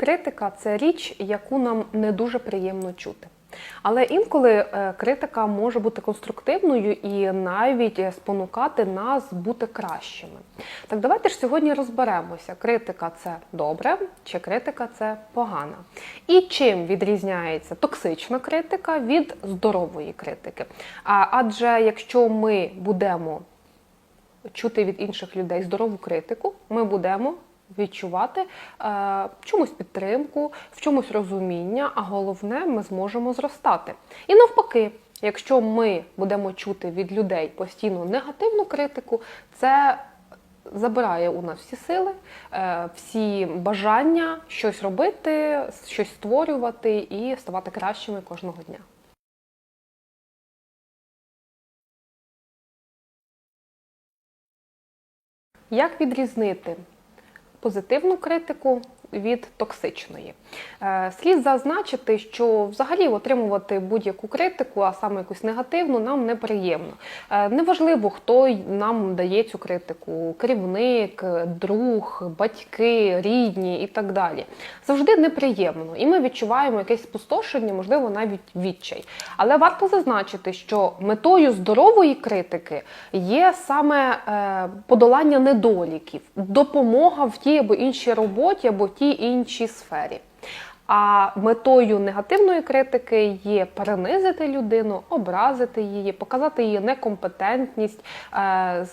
Критика це річ, яку нам не дуже приємно чути. Але інколи е, критика може бути конструктивною і навіть е, спонукати нас бути кращими. Так давайте ж сьогодні розберемося: критика це добре чи критика це погана. І чим відрізняється токсична критика від здорової критики. А, Адже якщо ми будемо чути від інших людей здорову критику, ми будемо відчувати е, чомусь підтримку, в чомусь розуміння, а головне, ми зможемо зростати. І навпаки, якщо ми будемо чути від людей постійно негативну критику, це забирає у нас всі сили, е, всі бажання щось робити, щось створювати і ставати кращими кожного дня. Як відрізнити позитивну критику від токсичної? Е, Слід зазначити, що взагалі отримувати будь-яку критику, а саме якусь негативну, нам неприємно. Е, Неважливо, хто нам дає цю критику: керівник, друг, батьки, рідні і так далі. Завжди неприємно, і ми відчуваємо якесь спустошення, можливо, навіть відчай. Але варто зазначити, що метою здорової критики є саме е, подолання недоліків, допомога в тій або іншій роботі, або в тій іншій сфері. А метою негативної критики є перенизити людину, образити її, показати її некомпетентність, е,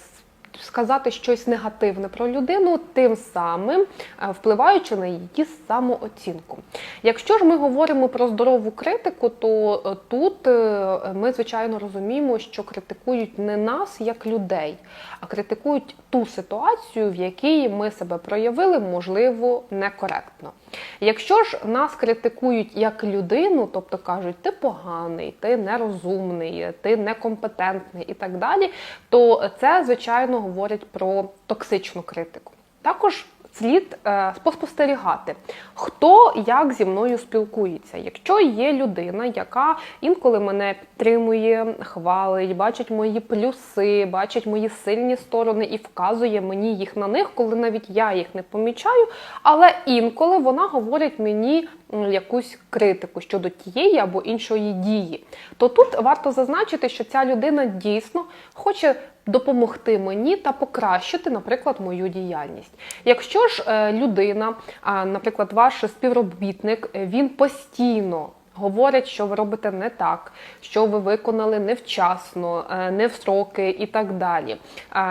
сказати щось негативне про людину, тим самим е, впливаючи на її самооцінку. Якщо ж ми говоримо про здорову критику, то е, тут е, ми звичайно розуміємо, що критикують не нас як людей, а критикують ту ситуацію, в якій ми себе проявили, можливо, некоректно. Якщо ж нас критикують як людину, тобто кажуть, ти поганий, ти нерозумний, ти некомпетентний і так далі, то це, звичайно, говорить про токсичну критику. Також слід е, спостерігати, хто як зі мною спілкується. Якщо є людина, яка інколи мене підтримує, хвалить, бачить мої плюси, бачить мої сильні сторони і вказує мені їх на них, коли навіть я їх не помічаю, але інколи вона говорить мені якусь критику щодо тієї або іншої дії, то тут варто зазначити, що ця людина дійсно хоче допомогти мені та покращити, наприклад, мою діяльність. Якщо ж е, людина, наприклад, ваш співробітник, е, він постійно говорить, що ви робите не так, що ви виконали невчасно, е, не в сроки і так далі,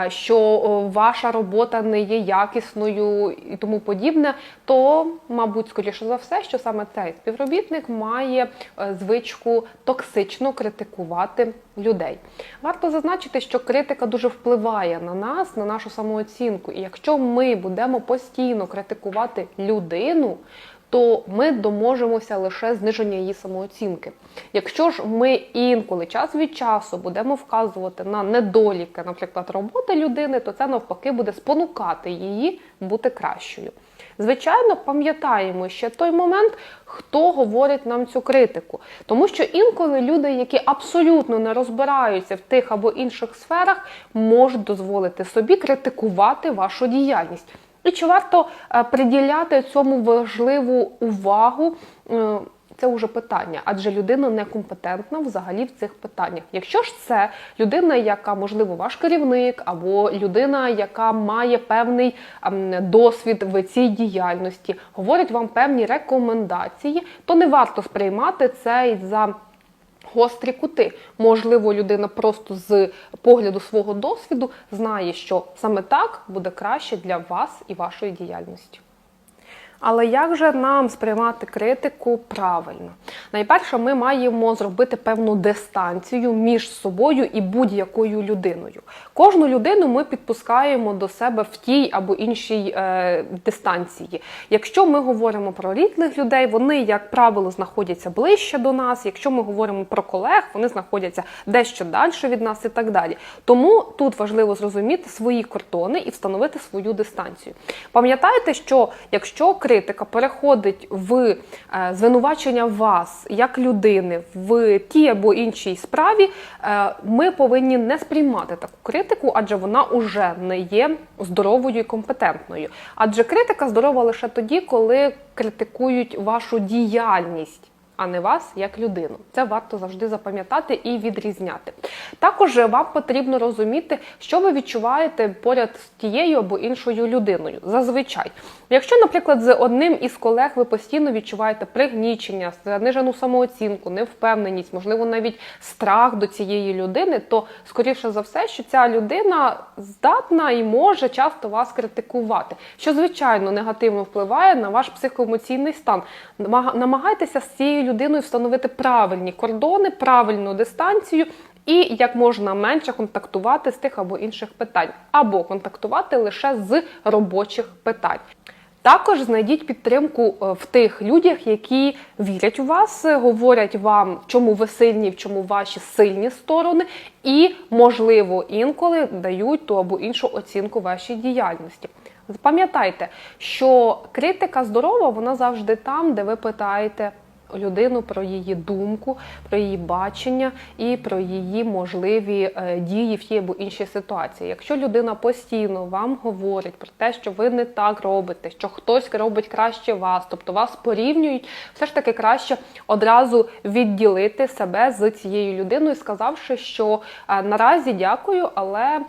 що ваша робота не є якісною і тому подібне, то, мабуть, скоріше за все, що саме цей співробітник має е, звичку токсично критикувати людей. Варто зазначити, що критика дуже впливає на нас, на нашу самооцінку. І якщо ми будемо постійно критикувати людину, то ми доможемося лише зниження її самооцінки. Якщо ж ми інколи час від часу будемо вказувати на недоліки, наприклад, роботи людини, то це навпаки буде спонукати її бути кращою. Звичайно, пам'ятаємо ще той момент, хто говорить нам цю критику. Тому що інколи люди, які абсолютно не розбираються в тих або інших сферах, можуть дозволити собі критикувати вашу діяльність. І чи варто е, приділяти цьому важливу увагу? Е, Це вже питання, адже людина некомпетентна взагалі в цих питаннях. Якщо ж це людина, яка можливо ваш керівник, або людина, яка має певний ем, досвід в цій діяльності, говорить вам певні рекомендації, то не варто сприймати це за гострі кути. Можливо, людина просто з погляду свого досвіду знає, що саме так буде краще для вас і вашої діяльності. Але як же нам сприймати критику правильно? Найперше, ми маємо зробити певну дистанцію між собою і будь-якою людиною. Кожну людину ми підпускаємо до себе в тій або іншій е, дистанції. Якщо ми говоримо про рідних людей, вони, як правило, знаходяться ближче до нас. Якщо ми говоримо про колег, вони знаходяться дещо далі від нас і так далі. Тому тут важливо зрозуміти свої кордони і встановити свою дистанцію. Пам'ятайте, що якщо критика переходить в е, звинувачення вас як людини в тій або іншій справі, е, ми повинні не сприймати таку критику, адже вона уже не є здоровою і компетентною. Адже критика здорова лише тоді, коли критикують вашу діяльність. А не вас як людину. Це варто завжди запам'ятати і відрізняти. Також вам потрібно розуміти, що ви відчуваєте поряд з тією або іншою людиною. Зазвичай, якщо, наприклад, з одним із колег ви постійно відчуваєте пригнічення, занижену самооцінку, невпевненість, можливо, навіть страх до цієї людини, то скоріше за все, що ця людина здатна і може часто вас критикувати, що звичайно негативно впливає на ваш психоемоційний стан. Намагайтеся з цією людиною встановити правильні кордони, правильну дистанцію. І як можна менше контактувати з тих або інших питань, або контактувати лише з робочих питань. Також знайдіть підтримку е, в тих людях, які вірять у вас, е, говорять вам, в чому ви сильні, в чому ваші сильні сторони, і, можливо, інколи дають ту або іншу оцінку вашій діяльності. Запам'ятайте, що критика здорова, вона завжди там, де ви питаєте людину про її думку, про її бачення і про її можливі е, дії в тій або іншій ситуації. Якщо людина постійно вам говорить про те, що ви не так робите, що хтось робить краще вас, тобто вас порівнюють, все ж таки краще одразу відділити себе з цією людиною, сказавши, що е, наразі дякую, але е,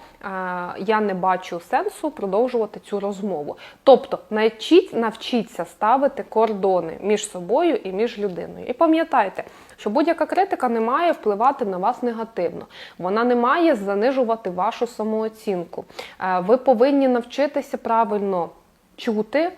я не бачу сенсу продовжувати цю розмову. Тобто, навчіть, навчіться ставити кордони між собою і між людиною. І пам'ятайте, що будь-яка критика не має впливати на вас негативно. Вона не має занижувати вашу самооцінку. Е, Ви повинні навчитися правильно чути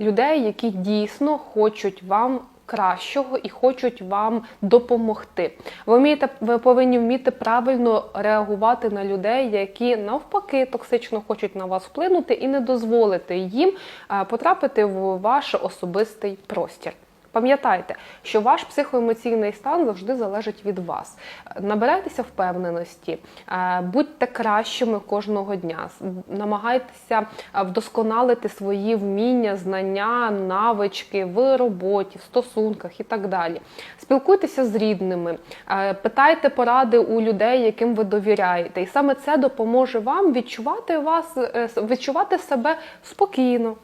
людей, які дійсно хочуть вам. Кращого і хочуть вам допомогти. Ви вмієте, ви повинні вміти правильно реагувати на людей, які навпаки токсично хочуть на вас вплинути і не дозволити їм е, потрапити в ваш особистий простір. Пам'ятайте, що ваш психоемоційний стан завжди залежить від вас. Набирайтеся впевненості, е, будьте кращими кожного дня, намагайтеся е, вдосконалити свої вміння, знання, навички в роботі, в стосунках і так далі. Спілкуйтеся з рідними, е, питайте поради у людей, яким ви довіряєте, і саме це допоможе вам відчувати вас, відчувати себе спокійно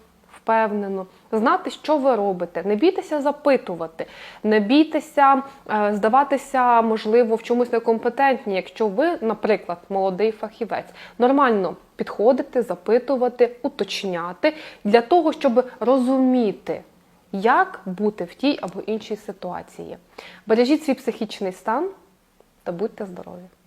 впевнено, знати, що ви робите. Не бійтеся запитувати, не бійтеся е, здаватися, можливо, в чомусь некомпетентні, якщо ви, наприклад, молодий фахівець. Нормально підходити, запитувати, уточняти для того, щоб розуміти. Як бути в тій або іншій ситуації? Бережіть свій психічний стан та будьте здорові!